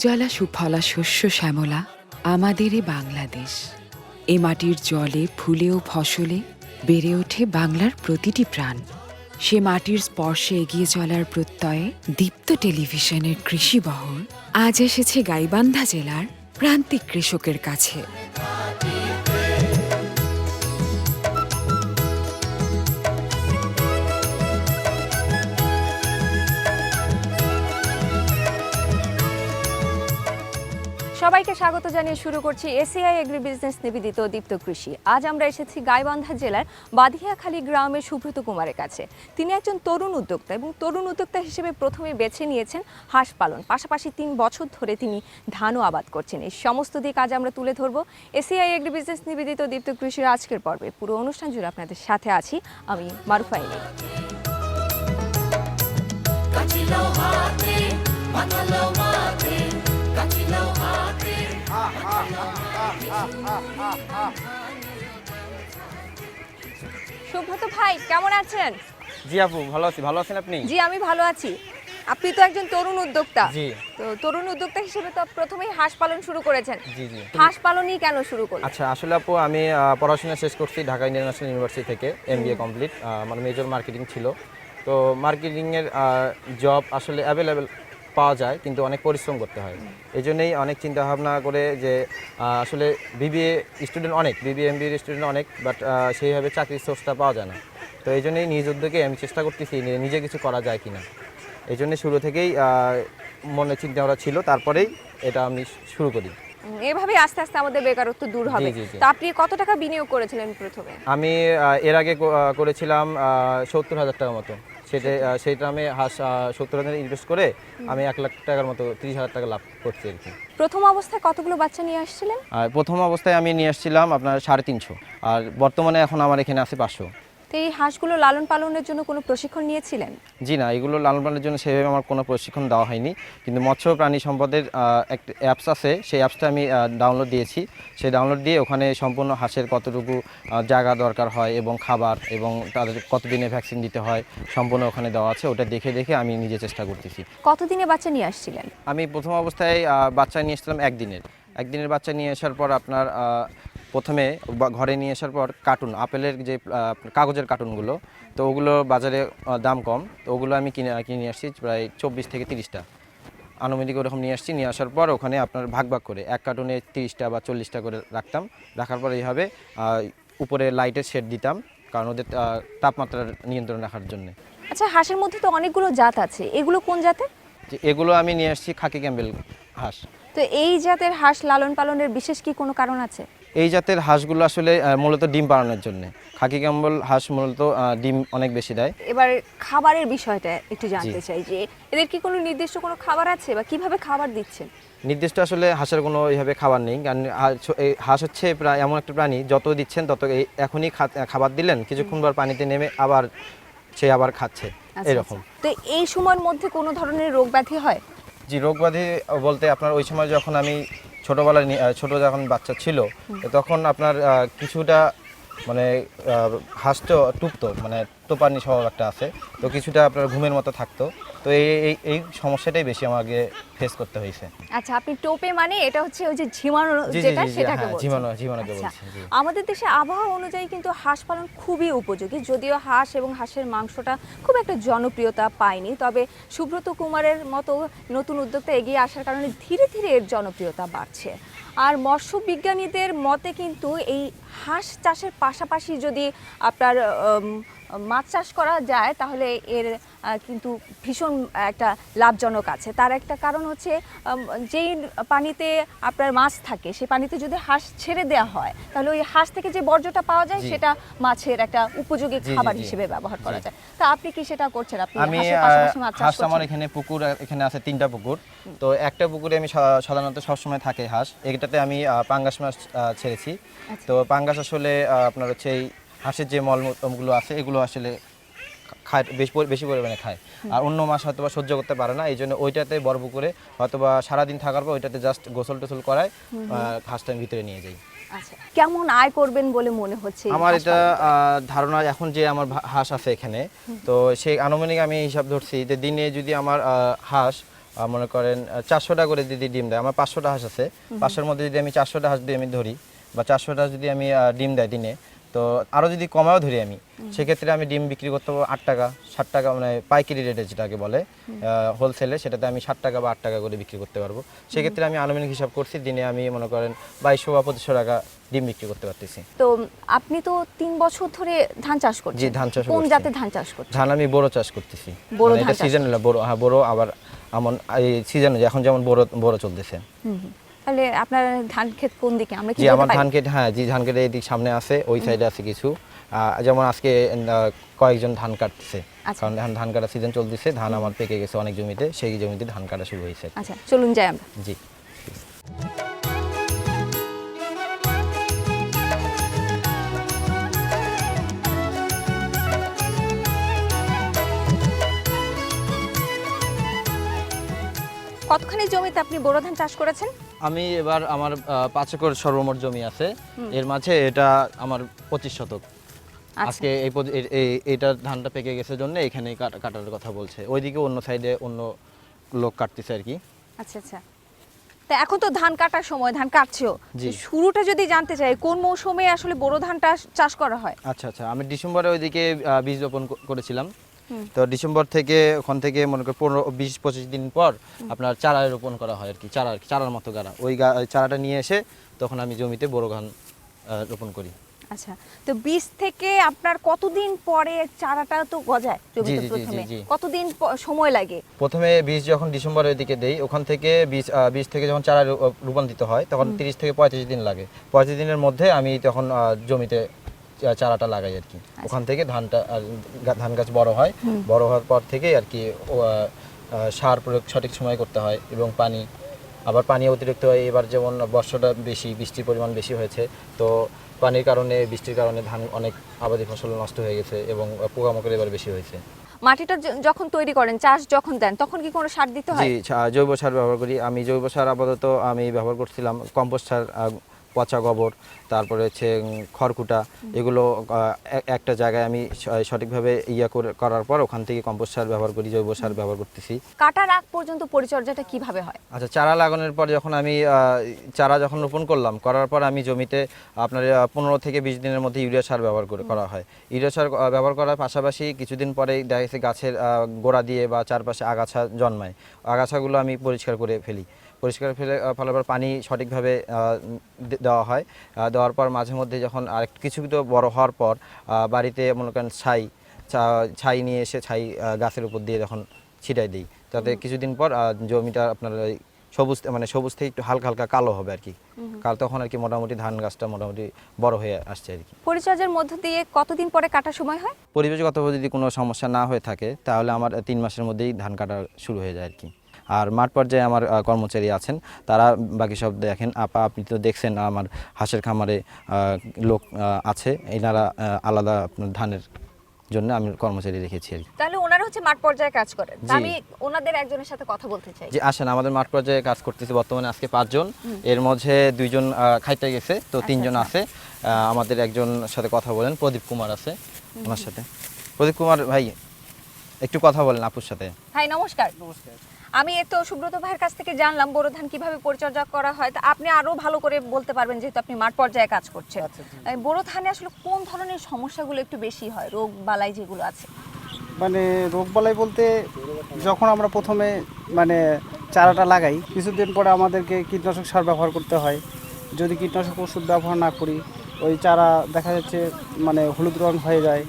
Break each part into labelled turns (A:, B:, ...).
A: সুজলা সুফলা শস্য শ্যামলা, আমাদেরই বাংলাদেশ। এ মাটির জলে, ফুলে ও ফসলে বেড়ে ওঠে বাংলার প্রতিটি প্রাণ। সে মাটির স্পর্শে এগিয়ে চলার প্রত্যয়ে দীপ্ত টেলিভিশনের কৃষি বহর আজ এসেছে গাইবান্ধা জেলার প্রান্তিক কৃষকের কাছে।
B: সবাইকে স্বাগত জানিয়ে শুরু করছি এসিআই এগ্রি বিজনেস নিবেদিত দীপ্ত কৃষি। আজ আমরা এসেছি গাইবান্ধা জেলার বাদিয়াখালী গ্রামের সুব্রত কুমারের কাছে। তিনি একজন তরুণ উদ্যোক্তা এবং তরুণ উদ্যোক্তা হিসেবে প্রথমে বেছে নিয়েছেন হাঁস পালন। পাশাপাশি তিন বছর ধরে তিনি ধানও আবাদ করছেন। এই সমস্ত দিক আজ আমরা তুলে ধরবো এসিআই এগ্রি বিজনেস নিবেদিত দীপ্ত কৃষির আজকের পর্বে। পুরো অনুষ্ঠান জুড়ে আপনাদের সাথে আছি আমি মারুফাইনি সুব্রত ভাই কেমন আছেন?
C: জি আপু ভালো আছি। ভালো আছেন আপনি?
B: জি আমি ভালো আছি। আপনি তো একজন তরুণ উদ্যোক্তা।
C: জি।
B: তো তরুণ উদ্যোক্তা হিসেবে তো প্রথমেই হাঁস পালন শুরু করেছেন।
C: জি জি।
B: হাঁস পালনই কেন শুরু করলেন?
C: আচ্ছা আসলে আপু আমি পড়াশোনা শেষ করছি ঢাকা ইন্টারন্যাশনাল ইউনিভার্সিটি থেকে এমবিএ কমপ্লিট। আমার মেজর মার্কেটিং ছিল। তো মার্কেটিংয়ের জব আসলে অ্যাভেলেবেল পাওয়া যায় কিন্তু অনেক পরিশ্রম করতে হয়। এই জন্যই অনেক চিন্তা ভাবনা করে যে আসলে বিবিএ স্টুডেন্ট অনেক বিবিএ এমবিএ স্টুডেন্ট অনেক বাট সেইভাবে চাকরির সোর্সটা পাওয়া যায় না। তো এই জন্যই নিজ উদ্যোগে আমি চেষ্টা করতেছি নিজে কিছু করা যায় কিনা। এই জন্য শুরু থেকেই মনে চিন্তা ভাবনা ছিল তারপরেই এটা আমি শুরু করি।
B: এভাবে আস্তে আস্তে আমাদের বেকারত্ব দূর হবে। তো আপনি কত টাকা বিনিয়োগ করেছিলেন প্রথমে?
C: আমি এর আগে করেছিলাম সত্তর হাজার টাকা মতো। সেটা সেইটা আমি হাস সত্তর হাজার ইনভেস্ট করে আমি এক লাখ টাকার মতো তিরিশ হাজার টাকা লাভ করছি আর কি।
B: প্রথম অবস্থায় কতগুলো বাচ্চা নিয়ে আসছিলেন?
C: আর প্রথম অবস্থায় আমি নিয়ে আসছিলাম আপনার সাড়ে তিনশো। আর বর্তমানে এখন আমার এখানে আছে পাঁচশো।
B: তো এই হাঁসগুলো লালন পালনের জন্য কোনো প্রশিক্ষণ নিয়েছিলেন?
C: জি না এগুলো লালন পালনের জন্য সেভাবে আমার কোনো প্রশিক্ষণ দেওয়া হয়নি। কিন্তু মৎস্য প্রাণী সম্পদের একটা অ্যাপস আছে সেই অ্যাপসটা আমি ডাউনলোড দিয়েছি। সেই ডাউনলোড দিয়ে ওখানে সম্পূর্ণ হাঁসের কতটুকু জায়গা দরকার হয় এবং খাবার এবং তাদের কতদিনে ভ্যাকসিন দিতে হয় সম্পূর্ণ ওখানে দেওয়া আছে। ওটা দেখে দেখে আমি নিজে চেষ্টা করতেছি।
B: কতদিনে বাচ্চা নিয়ে আসছিলেন?
C: আমি প্রথম অবস্থায় বাচ্চা নিয়ে এসেছিলাম একদিনের। একদিনের বাচ্চা নিয়ে আসার পর আপনার প্রথমে ঘরে নিয়ে আসার পর কার্টুন আপেলের যে কাগজের কার্টুনগুলো তো ওগুলো বাজারে দাম কম তো ওগুলো আমি কিনে কিনে নিয়ে আসছি প্রায় চব্বিশ থেকে তিরিশটা। আনুমানিক ওরকম নিয়ে আসছি নিয়ে আসার পর ওখানে আপনার ভাগ ভাগ করে এক কার্টুনে তিরিশটা বা চল্লিশটা করে রাখতাম। রাখার পর এইভাবে উপরে লাইটের শেড দিতাম কারণ ওদের আহ, তাপমাত্রা নিয়ন্ত্রণ রাখার জন্য।
B: আচ্ছা হাঁসের মধ্যে তো অনেকগুলো জাত আছে এগুলো কোন জাতের
C: যে এগুলো আমি নিয়ে আসছি খাকি ক্যাম্বেল হাঁস।
B: তো এই জাতের হাঁস লালন পালনের বিশেষ কি কোনো কারণ আছে?
C: এই জাতের হাঁসগুলো আসলে মূলত ডিম পাড়ানোর জন্য। খাকি ক্যাম্বল হাঁস মূলত ডিম অনেক বেশি দেয়।
B: এবার খাবারের বিষয়টা একটু জানতে চাই যে এদের কি কোনো নির্দিষ্ট কোনো খাবার আছে বা কীভাবে খাবার দিচ্ছেন?
C: নির্দিষ্ট আসলে হাঁসের কোনো এইভাবে খাবার নেই। কারণ হাঁস- এই হাঁস হচ্ছে প্রায় এমন একটা প্রাণী যত দিচ্ছেন তত এখনই খাবার দিলেন কিছুক্ষণ পর পানিতে নেমে আবার সে আবার খাচ্ছে।
B: আচ্ছা,
C: এরকম।
B: আচ্ছা। তো এই সময়ের মধ্যে কোনো ধরনের রোগ ব্যাধি হয়?
C: জি ব্যাধি বলতে আপনার ওই সময় যখন আমি ছোটোবেলায় ছোটো ছোট যখন বাচ্চা ছিল তখন আপনার কিছুটা মানে আহ, হাঁস তো টুপতো মানে টোপানি স্বভাব একটা আছে। তো কিছুটা আপনার ঘুমের মতো থাকতো। তো এই এই সমস্যাটাই বেশি আমাকে ফেস করতে হয়েছে।
B: আচ্ছা আপনি টোপে মানে এটা হচ্ছে ওই যে ঝিমানো যেটা সেটাকে
C: হ্যাঁ
B: বলছেন।
C: জীবাণু জীবাণুকে
B: আচ্ছা,
C: বলছি
B: আমাদের দেশে আবহাওয়া অনুযায়ী কিন্তু হাঁস পালন খুবই উপযোগী। যদিও হাঁস এবং হাঁসের মাংসটা খুব একটা জনপ্রিয়তা পায়নি তবে সুব্রত কুমারের মতো নতুন উদ্যোক্তা এগিয়ে আসার কারণে ধীরে ধীরে এর জনপ্রিয়তা বাড়ছে। আর মৎস্য বিজ্ঞানীদের মতে কিন্তু এই হাঁস চাষের পাশাপাশি যদি আপনার মাছ চাষ করা যায় তাহলে এর কিন্তু ভীষণ একটা লাভজনক আছে। তার একটা কারণ হচ্ছে যেই পানিতে আপনার মাছ থাকে সেই পানিতে যদি হাঁস ছেড়ে দেওয়া হয় তাহলে ওই হাঁস থেকে যে বর্জ্যটা পাওয়া যায় সেটা মাছের একটা উপযোগী খাবার হিসেবে ব্যবহার করা যায়। তা আপনি কি সেটা করছেন? আপনি
C: আমি হাঁস আমার এখানে পুকুর এখানে আছে তিনটা পুকুর। তো একটা পুকুরে আমি সাধারণত সবসময় থাকে হাঁস। এটাতে আমি পাঙ্গাস মাছ ছেড়েছি।
B: আচ্ছা।
C: তো পাঙ্গাস আসলে আপনার হচ্ছে এই হাঁসের যে মলমূত্রগুলো আছে এগুলো আসলে খায় বেশি বেশি পরিমাণে খায়। আর অন্য মাছ হয়তো বা সহ্য করতে পারে না এই জন্য ওইটাতে বড় করে হয়তো বা সারাদিন থাকার পর ওইটাতে জাস্ট গোসল টোসল করায় হাঁসটা ভিতরে নিয়ে যাই
B: আচ্ছা কেমন আয় করবেন বলে মনে হচ্ছে
C: আমার এটা ধারণা এখন যে আমার হাঁস আছে এখানে তো সেই আনুমানিক আমি হিসাব ধরছি যে দিনে যদি আমার হাঁস মনে করেন চারশোটা করে যদি ডিম দেয় আমার পাঁচশোটা হাঁস আছে পাঁচশোর মধ্যে যদি আমি চারশোটা হাঁস দিয়ে আমি ধরি বা চারশোটা যদি আমি ডিম দেয় দিনে তো আরও যদি কমাও ধরি আমি সেক্ষেত্রে আমি ডিম বিক্রি করতে পারব আট টাকা ষাট টাকা মানে পাইকারি রেটে যেটাকে বলে হোলসেলে সেটাতে আমি ষাট টাকা বা আট টাকা করে বিক্রি করতে পারব। সেক্ষেত্রে আমি আনুমানিক হিসাব করছি দিনে আমি মনে করেন বাইশশো বা পঁচিশশো টাকা ডিম বিক্রি করতে পারতেছি।
B: তো আপনি তো তিন বছর ধরে ধান চাষ করছেন।
C: জি, ধান চাষ
B: কোন। জাতের ধান চাষ করছেন?
C: ধান আমি বড় চাষ করতেছি।
B: বোরো
C: মানে এটা
B: চাষ।
C: সিজন হলো বড় হ্যাঁ বড় আবার এমন এই সিজন এখন যেমন বড় বড় চলতেছে।
B: তাহলে আপনার ধান ক্ষেত কোন দিকে? আমরা কি
C: আমার ধান কেটে হ্যাঁ জি ধান কেটে এদিক সামনে আছে ওই সাইডে আছে কিছু। যেমন আজকে কয়েকজন ধান কাটছে।
B: আচ্ছা।
C: কারণ এখন ধান কাটা সিজন চলতেছে ধান আমার পেকে গেছে অনেক জমিতে সেই জমিতে ধান কাটা শুরু হয়েছে।
B: আচ্ছা চলুন যাই আমরা।
C: জি।
B: কতখানি জমিতে আপনি বোরো ধান চাষ করেছেন?
C: আমি এবার আমার পাঁচ একর সর্বমোট জমি আছে। এর মাঝে এটা আমার পঁচিশ শতক।
B: আচ্ছা।
C: আজকে এই এটা ধানটা পেকে গেছে জন্য এখানে কাটার কথা বলছে। ওইদিকে অন্য সাইডে অন্য লোক কাটতেছে আর কি।
B: আচ্ছা আচ্ছা। তা এখন তো ধান কাটার সময় ধান কাটছেও।
C: জি।
B: শুরুটা যদি জানতে চাই কোন মৌসুমে আসলে বোরো ধানটা চাষ করা হয়?
C: আচ্ছা আচ্ছা। আমি ডিসেম্বরে ওইদিকে বীজ রোপণ করেছিলাম। তো ডিসেম্বর থেকে ওখান থেকে মনে করি পনেরো বিশ পঁচিশ দিন পর আপনার চারা রোপণ করা হয় আর কি চারা চারার মতো গাড়া। ওই চারাটা নিয়ে এসে তখন আমি জমিতে বড় ধান রোপণ করি।
B: আচ্ছা তো বীজ থেকে আপনার কতদিন পরে চারাটা তো গজায় জমিতে প্রথমে। কতদিন সময় লাগে?
C: প্রথমে বীজ যখন ডিসেম্বরের দিকে দেই ওখান থেকে বীজ বীজ থেকে যখন চারা রূ- রূপান্তরিত হয় তখন তিরিশ থেকে পঁয়ত্রিশ দিন লাগে। পঁয়ত্রিশ দিনের মধ্যে আমি তখন জমিতে চারাটা লাগাই আর কি। ওখান থেকে ধানটা আর ধান গাছ বড় হয়। বড় হওয়ার পর থেকে আর কি সার প্রয়োগ সঠিক সময় করতে হয় এবং পানি আবার পানি অতিরিক্ত হয়। এবার যেমন বর্ষাটা বেশি বৃষ্টির পরিমাণ বেশি হয়েছে তো পানির কারণে বৃষ্টির কারণে ধান অনেক আবাদি ফসল নষ্ট হয়ে গেছে এবং পোকামাকড় এবার বেশি হয়েছে।
B: মাটিটা যখন তৈরি করেন চাষ যখন দেন তখন কি কোনো সার দিতে হয়?
C: জি জৈব সার ব্যবহার করি। আমি জৈব সার আপাতত আমি ব্যবহার করছিলাম কম্পোস্ট সার পচা গোবর তারপরে হচ্ছে খড়কুটা এগুলো একটা জায়গায় আমি সঠিকভাবে ইয়া করে- করার পর ওখান থেকে কম্পোস্ট সার ব্যবহার করি জৈব সার ব্যবহার করতেছি।
B: কাটার আগ পর্যন্ত পরিচর্যাটা কীভাবে হয়?
C: আচ্ছা চারা লাগানোর পর যখন আমি চারা যখন রোপণ করলাম করার পর আমি জমিতে আপনার পনেরো থেকে বিশ দিনের মধ্যে ইউরিয়া সার ব্যবহার করে করা হয়। ইউরিয়া সার ব্যবহার করার পাশাপাশি কিছুদিন পরে দেখা গেছে গাছের গোড়া দিয়ে বা চারপাশে আগাছা জন্মায়। আগাছাগুলো আমি পরিষ্কার করে ফেলি। পরিষ্কার ফেলে ফেলার পর পানি সঠিকভাবে দেওয়া হয়। দেওয়ার পর মাঝে মধ্যে যখন আর কিছু কিছু বড় হওয়ার পর বাড়িতে মনে করেন ছাই ছাই নিয়ে এসে ছাই গাছের উপর দিয়ে যখন ছিটাই দিই তাতে কিছুদিন পর জমিটা আপনার সবুজ মানে সবুজ থেকে একটু হালকা হালকা কালো হবে আর কি কাল তখন আর কি মোটামুটি ধান গাছটা মোটামুটি বড় হয়ে আসছে আর কি
B: পরিচর্যার মধ্য দিয়ে কতদিন পরে কাটার সময় হয়?
C: পরিবেশগতভাবে যদি কোনো সমস্যা না হয়ে থাকে তাহলে আমার তিন মাসের মধ্যেই ধান কাটা শুরু হয়ে যায় আর কি আর মাঠ পর্যায়ে আমার কর্মচারী আছেন। তারা বাকি সব দেখেন। আপা আপনি তো দেখছেন আমার হাঁসের খামারে লোক আছে। এনারা আলাদা আপনার ধানের জন্য আমি কর্মচারী রেখেছি আর কি।
B: তাহলে ওনারা হচ্ছে মাঠ পর্যায়ে কাজ করেন। আমি ওনাদের একজনের সাথে কথা বলতে চাই।
C: যে আসেন। আমাদের মাঠ পর্যায়ে কাজ করতেছি বর্তমানে আজকে পাঁচজন। এর মধ্যে দুইজন খাইতে গেছে তো তিনজন আছে। আমাদের একজন সাথে কথা বলেন প্রদীপ কুমার আছে ওনার সাথে। প্রদীপ কুমার ভাই একটু কথা বলেন আপুর সাথে।
B: ভাই নমস্কার। নমস্কার। আমি তো সুব্রত ভাইয়ের কাছ থেকে জানলাম বোরো ধান কীভাবে পরিচর্যা করা হয়। তা আপনি আরও ভালো করে বলতে পারবেন যেহেতু আপনি মাঠ পর্যায়ে কাজ করছেন। এই বোরো ধানে আসলে কোন ধরনের সমস্যাগুলো একটু বেশি হয়? রোগ বালাই যেগুলো আছে।
D: মানে রোগ বালাই বলতে যখন আমরা প্রথমে মানে চারাটা লাগাই কিছুদিন পরে আমাদেরকে কীটনাশক সার ব্যবহার করতে হয়। যদি কীটনাশক ওষুধ ব্যবহার না করি ওই চারা দেখা যাচ্ছে মানে হলুদ রং হয়ে যায়।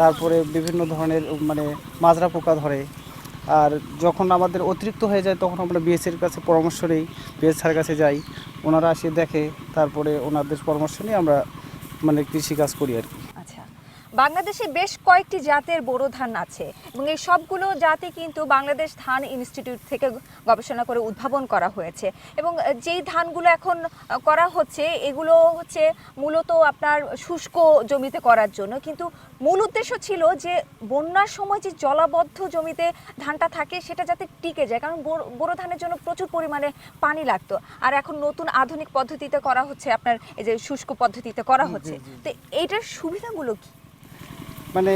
D: তারপরে বিভিন্ন ধরনের মানে মাজরা পোকা ধরে। আর যখন আমাদের অতিরিক্ত হয়ে যায়, তখন আমরা বিএসের কাছে পরামর্শ নিই। বিএস কাছে যাই, ওনারা আসে দেখে, তারপরে ওনাদের পরামর্শ নিয়ে আমরা মানে কৃষিকাজ করি আর কি।
B: বাংলাদেশে বেশ কয়েকটি জাতের বোরো ধান আছে এবং এই সবগুলো জাতি কিন্তু বাংলাদেশ ধান ইনস্টিটিউট থেকে গবেষণা করে উদ্ভাবন করা হয়েছে। এবং যেই ধানগুলো এখন করা হচ্ছে এগুলো হচ্ছে মূলত আপনার শুষ্ক জমিতে করার জন্য। কিন্তু মূল উদ্দেশ্য ছিল যে বন্যার সময় যে জলাবদ্ধ জমিতে ধানটা থাকে সেটা যাতে টিকে যায় কারণ বোরো- ধানের জন্য প্রচুর পরিমাণে পানি লাগতো। আর এখন নতুন আধুনিক পদ্ধতিতে করা হচ্ছে আপনার এই যে শুষ্ক পদ্ধতিতে করা হচ্ছে। তো এইটার সুবিধাগুলো কি?
D: মানে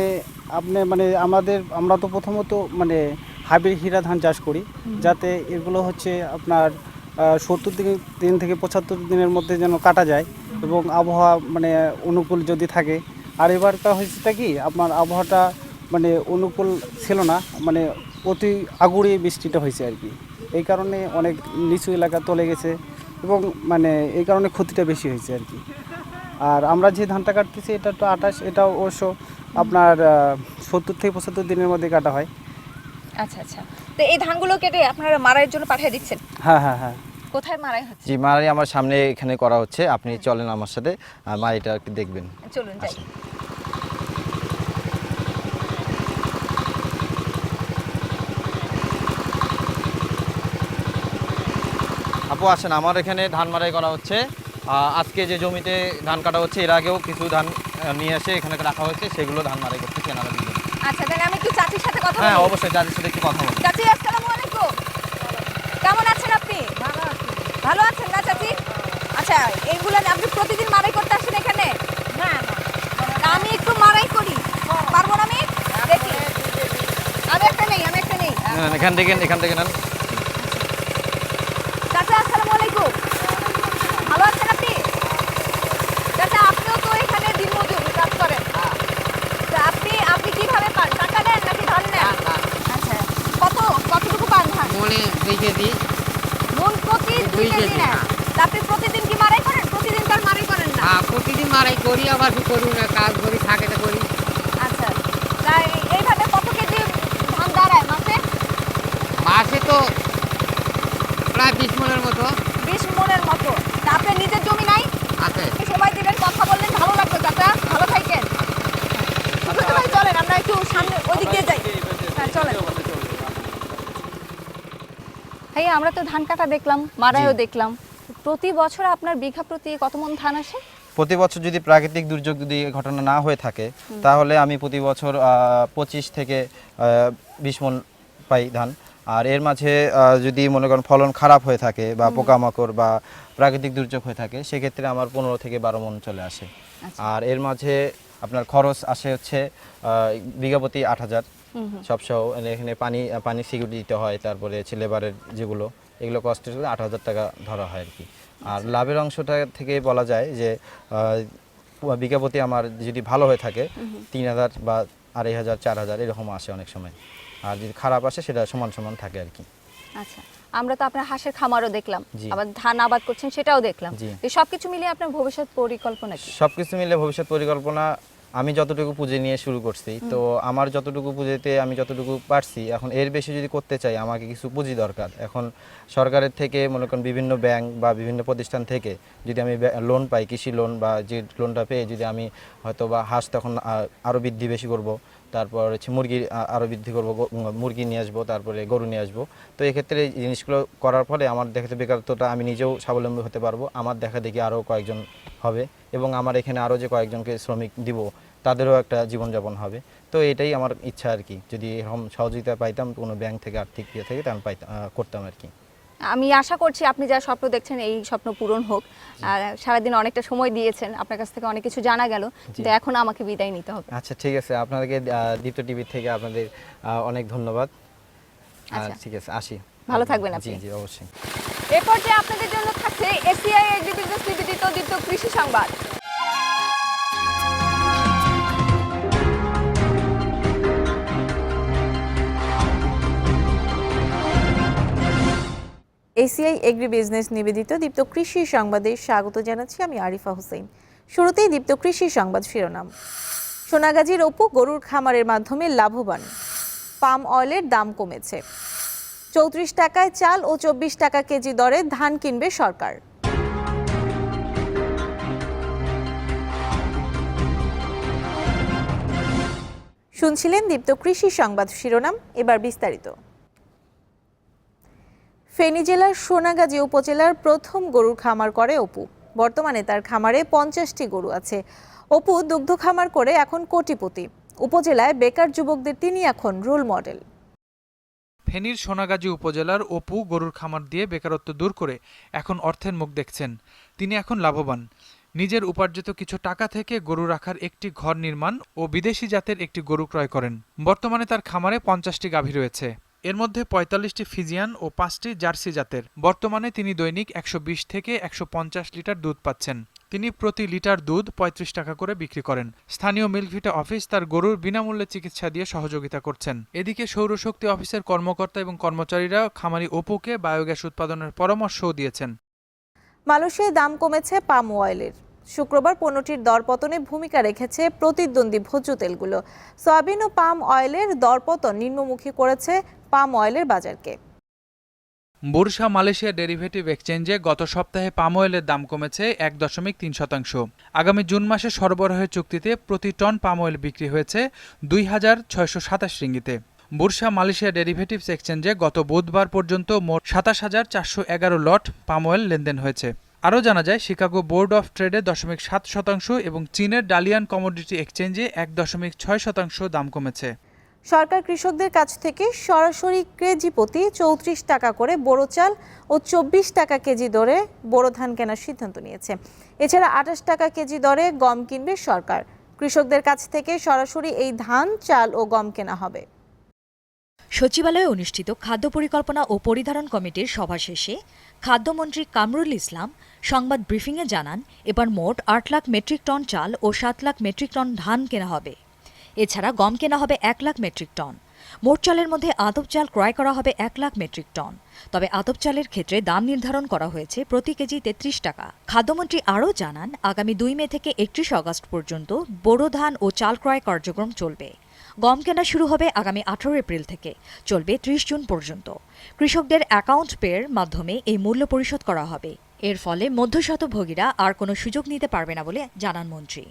D: আপনি মানে আমাদের আমরা তো প্রথমত মানে হাইব্রিড হীরা ধান চাষ করি। যাতে এগুলো হচ্ছে আপনার সত্তর দিন থেকে পঁচাত্তর দিনের মধ্যে যেন কাটা যায় এবং আবহাওয়া মানে অনুকূল যদি থাকে। আর এবারটা হয়েছেটা কি আপনার আবহাওয়াটা মানে অনুকূল ছিল না মানে অতি আগুড়ি বৃষ্টিটা হয়েছে আর কি। এই কারণে অনেক নিচু এলাকা তলে গেছে এবং মানে এই কারণে ক্ষতিটা বেশি হয়েছে আর কি। আর আমরা যে ধানটা কাটতেছি এটা তো আঠাশ এটা অবশ্য আপনার সত্তর থেকে পঁচাত্তর দিনের মধ্যে কাটা হয়।
B: আচ্ছা আচ্ছা। তো এই ধানগুলো কেটে আপনারা মারাইয়ের জন্য পাঠিয়ে দিচ্ছেন?
D: হ্যাঁ হ্যাঁ হ্যাঁ।
B: কোথায় মারাই হচ্ছে?
C: জি মারাই আমার সামনে এখানে করা হচ্ছে। আপনি চলেন আমার সাথে আর মারিটা একটু দেখবেন।
B: চলুন যাই।
C: আপু আসেন। আমার এখানে ধান মারাই করা হচ্ছে। আজকে যে জমিতে ধান কাটা হচ্ছে এর আগেও কিছু ধান নিয়ে এসে এখানে রাখা হয়েছে সেগুলো ধান মারাই করতে কেনারা দিবেন
B: আচ্ছা তাহলে আমি একটু চাচির সাথে কথা
C: হ্যাঁ অবশ্যই যাদের সাথে একটু কথা বলুন
B: চাচি আসসালামু আলাইকুম। কেমন আছেন আপনি? ভালো আছেন না চাচি? আচ্ছা এইগুলো আপনি প্রতিদিন মারাই করতে আসেন এখানে? না আমি একটু মারাই করি। পারব না আমি? দেখি। আমি একটা নেই আমি একটা নেই।
C: হ্যাঁ, এখান থেকে এখান থেকে নেন
B: চাচা আসসালামু আলাইকুম ভালো আছেন আপনি চাচা আপনিও তো এখানে দিনমজুর কাজ করেন তা আপনি আপনি কীভাবে পান টাকা নেন নাকি ধান নেন আচ্ছা কত কতটুকু পান ধান
E: মনে দুই কেজি
B: মন প্রতি দুই
E: দুই
B: কেজি
E: কেজি,
B: নেন
E: হ্যাঁ।
B: তা আপনি প্রতিদিন কি মারাই করেন প্রতিদিন তো আর মারাই করেন না
E: হ্যাঁ প্রতিদিন মারাই করি না কাজ করি থাকে তো করি।
B: আচ্ছা তাই এইভাবে কত কেজি ধান দাঁড়ায় মাসে?
E: মাসে তো প্রায় বিশ মনের মতো।
B: বিশ মনের মতো। তা আপনার নিজের জমি নাই?
E: আছে।
B: সময় দিলেন কথা বললেন ভালো লাগল চাচা। ভালো থাকেন। ভাই চলেন আমরা একটু সামনে ওদিক দিয়ে যাই। হ্যাঁ চলেন। ভাইয়া আমরা তো ধান কাটা দেখলাম মারাইও দেখলাম। প্রতি বছর আপনার বিঘা প্রতি কত মন ধান আসে?
C: প্রতি বছর যদি প্রাকৃতিক দুর্যোগ যদি ঘটনা না হয়ে থাকে তাহলে আমি প্রতি বছর পঁচিশ থেকে বিশ মন পাই ধান। আর এর মাঝে যদি মনে করেন ফলন খারাপ হয়ে থাকে বা পোকামাকড় বা প্রাকৃতিক দুর্যোগ হয়ে থাকে সেক্ষেত্রে আমার পনেরো থেকে বারো মন চলে আসে। আর এর মাঝে আপনার খরচ আসে হচ্ছে বিঘাপতি আট হাজার। সবসহ এখানে পানি পানি সিকিউরিটি দিতে হয় তারপরে হচ্ছে লেবারের যেগুলো। এগুলো কষ্ট আট হাজার টাকা ধরা হয় আর কি আর লাভের অংশটা থেকে বলা যায় যে প্রতি আমার যদি ভালো হয়ে থাকে তিন হাজার বা আড়াই হাজার চার হাজার এরকম আসে অনেক সময়। আর যদি খারাপ আসে সেটা সমান সমান থাকে আর কি
B: আচ্ছা আমরা তো আপনার হাঁসের খামারও দেখলাম। আবার ধান আবাদ করছেন সেটাও দেখলাম। সবকিছু মিলিয়ে আপনার ভবিষ্যৎ পরিকল্পনা সবকিছু
C: সব মিলে ভবিষ্যৎ পরিকল্পনা আমি যতটুকু পুজো নিয়ে শুরু করছি তো আমার যতটুকু পুজোতে আমি যতটুকু পারছি এখন এর বেশি যদি করতে চাই আমাকে কিছু পুঁজি দরকার। এখন সরকারের থেকে মনে করেন বিভিন্ন ব্যাংক বা বিভিন্ন প্রতিষ্ঠান থেকে যদি আমি লোন পাই কৃষি লোন বা যে লোনটা পেয়ে যদি আমি হয়তো বা হাঁস তখন আরও বৃদ্ধি বেশি করব তারপর হচ্ছে মুরগি আরও বৃদ্ধি করব মুরগি নিয়ে আসব, তারপরে গরু নিয়ে আসব। তো এক্ষেত্রে এই জিনিসগুলো করার ফলে আমার দেখাতে বেকারত্বটা আমি নিজেও স্বাবলম্বী হতে পারব, আমার দেখা দেখি আরও কয়েকজন হবে এবং আমার এখানে আরও যে কয়েকজনকে শ্রমিক দিব, তাদেরও একটা জীবনযাপন হবে। তো এটাই আমার ইচ্ছা আর কি, যদি এরকম সহযোগিতা পাইতাম কোনো ব্যাংক থেকে আর্থিক ইয়ে থেকে, তাহলে পাইতাম করতাম আর কি।
B: আমি আশা করছি আপনি যা স্বপ্ন দেখছেন এই স্বপ্ন পূরণ হোক। আর সারাদিন অনেকটা সময় দিয়েছেন আপনার কাছ থেকে অনেক কিছু জানা গেল। কিন্তু এখন আমাকে বিদায় নিতে হবে।
C: আচ্ছা ঠিক আছে। আপনাদেরকে দীপ্ত টিভি থেকে আপনাদের অনেক ধন্যবাদ।
B: আচ্ছা।
C: ঠিক আছে আসি।
B: ভালো থাকবেন আপনি।
C: জি জি অবশ্যই।
B: এরপর যে আপনাদের জন্য থাকছে এসিআই এগ্রিবিজনেস নিবেদিত দীপ্ত কৃষি সংবাদ।
F: এসিআই এগ্রি বিজনেস নিবেদিত দীপ্ত কৃষি সংবাদে স্বাগত জানাচ্ছি আমি আরিফা হোসেন। শুরুতেই দীপ্ত কৃষি সংবাদ শিরোনাম। সোনাগাজীর অপু গরুর খামারের মাধ্যমে লাভবান। পাম অয়েলের দাম কমেছে। চৌত্রিশ টাকায় চাল ও চব্বিশ টাকা কেজি দরে ধান কিনবে সরকার। শুনছিলেন দীপ্ত কৃষি সংবাদ শিরোনাম, এবার বিস্তারিত। ফেনী জেলার সোনাগাজী উপজেলার প্রথম গরুর খামার করে অপু। বর্তমানে তার খামারে পঞ্চাশটি গরু আছে। অপু দুগ্ধ খামার করে এখন কোটিপতি। উপজেলায় বেকার যুবকদের তিনি এখন রোল মডেল
G: ফেনীর সোনাগাজী উপজেলার অপু গরুর খামার দিয়ে বেকারত্ব দূর করে এখন অর্থের মুখ দেখছেন। তিনি এখন লাভবান। নিজের উপার্জিত কিছু টাকা থেকে গরু রাখার একটি ঘর নির্মাণ ও বিদেশি জাতের একটি গরু ক্রয় করেন। বর্তমানে তার খামারে পঞ্চাশটি গাভী রয়েছে। এর মধ্যে পঁয়তাল্লিশটি ফিজিয়ান ও পাঁচটি জার্সি জাতের। বর্তমানে তিনি দৈনিক একশো বিশ থেকে একশো পঞ্চাশ লিটার দুধ পাচ্ছেন। তিনি প্রতি লিটার দুধ পঁয়ত্রিশ টাকা করে বিক্রি করেন। স্থানীয় মিল্কভিটা অফিস তার গরুর বিনামূল্যে চিকিৎসা দিয়ে সহযোগিতা করছেন। এদিকে সৌরশক্তি অফিসের কর্মকর্তা এবং কর্মচারীরা খামারি অপুকে বায়োগ্যাস উৎপাদনের পরামর্শও দিয়েছেন।
F: মালয়েশিয়ায় দাম কমেছে পাম অয়েলের। শুক্রবার পণ্যটির দরপতনে ভূমিকা রেখেছে প্রতিদ্বন্দ্বী ভোজ্য তেলগুলো। সয়াবিন ও পাম অয়েলের দরপতন নিম্নমুখী করেছে পাম অয়েলের বাজারকে।
G: বুরসা মালয়েশিয়া ডেরিভেটিভ এক্সচেঞ্জে গত সপ্তাহে পাম অয়েলের দাম কমেছে এক দশমিক তিন শতাংশ। আগামী জুন মাসে সরবরাহের চুক্তিতে প্রতি টন পাম অয়েল বিক্রি হয়েছে দুই হাজার ছয়শো সাতাশ রিঙ্গিতে। বুরসা মালয়েশিয়া ডেরিভেটিভস এক্সচেঞ্জে গত বুধবার পর্যন্ত মোট সাতাশ হাজার চারশো এগারো লট পাম অয়েল লেনদেন হয়েছে। আরও জানা যায় শিকাগো বোর্ড অফ ট্রেডে দশমিক সাত শতাংশ এবং চীনের ডালিয়ান কমোডিটি এক্সচেঞ্জে এক দশমিক ছয় শতাংশ দাম কমেছে।
F: সরকার কৃষকদের কাছ থেকে সরাসরি কেজি প্রতি চৌত্রিশ টাকা করে বোরো চাল ও চব্বিশ টাকা কেজি দরে বোরো ধান কেনার সিদ্ধান্ত নিয়েছে। এছাড়া আঠাশ টাকা কেজি দরে গম কিনবে সরকার। কৃষকদের কাছ থেকে সরাসরি এই ধান চাল ও গম কেনা হবে।
H: সচিবালয়ে অনুষ্ঠিত খাদ্য পরিকল্পনা ও পরিধারণ কমিটির সভা শেষে খাদ্যমন্ত্রী কামরুল ইসলাম সংবাদ ব্রিফিংয়ে জানান, এবার মোট আট লাখ মেট্রিক টন চাল ও সাত লাখ মেট্রিক টন ধান কেনা হবে। এছাড়া গম কেনা হবে এক লাখ মেট্রিক টন। মোট চালের মধ্যে আতপ চাল ক্রয় করা হবে এক লাখ মেট্রিক টন। তবে আতপ চালের ক্ষেত্রে দাম নির্ধারণ করা হয়েছে প্রতি কেজি তেত্রিশ টাকা। খাদ্যমন্ত্রী আরও জানান, আগামী দুই মে থেকে একত্রিশ আগস্ট পর্যন্ত বোরো ধান ও চাল ক্রয় কার্যক্রম চলবে। গম কেনা শুরু হবে আগামী আঠারো এপ্রিল থেকে, চলবে ত্রিশ জুন পর্যন্ত। কৃষকদের অ্যাকাউন্ট পের মাধ্যমে এই মূল্য পরিশোধ করা হবে। এর ফলে মধ্যস্বত্বভোগীরা আর কোনো সুযোগ নিতে পারবে না বলে জানান মন্ত্রী।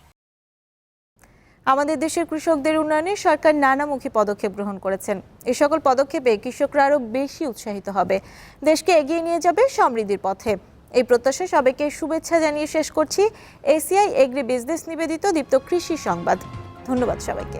F: আমাদের দেশের কৃষকদের উন্নয়নে সরকার নানামুখী পদক্ষেপ গ্রহণ করেছেন। এই সকল পদক্ষেপে কৃষকরা আরও বেশি উৎসাহিত হবে। দেশকে এগিয়ে নিয়ে যাবে সমৃদ্ধির পথে। এই প্রত্যাশা সবাইকে শুভেচ্ছা জানিয়ে শেষ করছি। এসিআই এগ্রি বিজনেস নিবেদিত দীপ্ত কৃষি সংবাদ। ধন্যবাদ সবাইকে।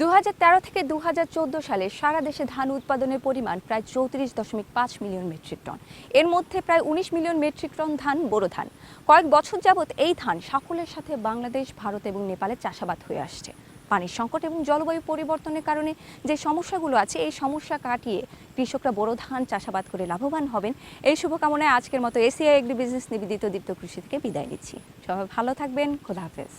B: দু হাজার তেরো থেকে দু হাজার চোদ্দ সালে সারা দেশে ধান উৎপাদনের পরিমাণ প্রায় চৌত্রিশ দশমিক পাঁচ মিলিয়ন মেট্রিক টন। এর মধ্যে প্রায় উনিশ মিলিয়ন মেট্রিক টন ধান, বোরো ধান। কয়েক বছর যাবৎ এই ধান সাফল্যের সাথে বাংলাদেশ, ভারত এবং নেপালে চাষাবাদ হয়ে আসছে। পানির সংকট এবং জলবায়ু পরিবর্তনের কারণে যে সমস্যাগুলো আছে, এই সমস্যা কাটিয়ে কৃষকরা বোরো ধান চাষাবাদ করে লাভবান হবেন। এই শুভকামনায় আজকের মতো এসিআই এগ্রি বিজনেস নিবেদিত দীপ্ত কৃষি থেকে বিদায় নিচ্ছি। সবাই ভালো থাকবেন। খোদা হাফেজ।